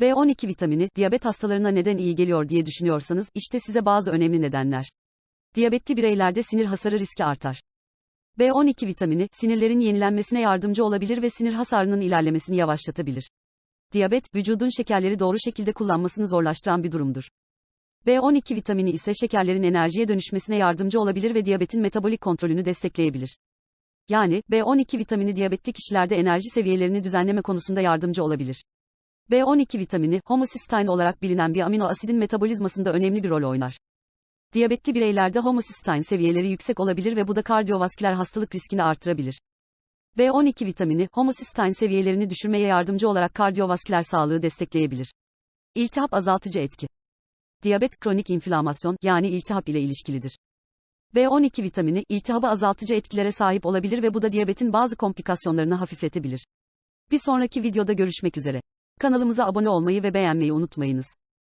B12 vitamini, diyabet hastalarına neden iyi geliyor diye düşünüyorsanız, işte size bazı önemli nedenler. Diyabetli bireylerde sinir hasarı riski artar. B12 vitamini, sinirlerin yenilenmesine yardımcı olabilir ve sinir hasarının ilerlemesini yavaşlatabilir. Diyabet, vücudun şekerleri doğru şekilde kullanmasını zorlaştıran bir durumdur. B12 vitamini ise şekerlerin enerjiye dönüşmesine yardımcı olabilir ve diyabetin metabolik kontrolünü destekleyebilir. Yani, B12 vitamini diyabetli kişilerde enerji seviyelerini düzenleme konusunda yardımcı olabilir. B12 vitamini, homocysteine olarak bilinen bir amino asidin metabolizmasında önemli bir rol oynar. Diyabetli bireylerde homocysteine seviyeleri yüksek olabilir ve bu da kardiyovasküler hastalık riskini artırabilir. B12 vitamini, homocysteine seviyelerini düşürmeye yardımcı olarak kardiyovasküler sağlığı destekleyebilir. İltihap azaltıcı etki. Diyabet kronik inflamasyon yani iltihap ile ilişkilidir. B12 vitamini, iltihabı azaltıcı etkilere sahip olabilir ve bu da diyabetin bazı komplikasyonlarını hafifletebilir. Bir sonraki videoda görüşmek üzere. Kanalımıza abone olmayı ve beğenmeyi unutmayınız.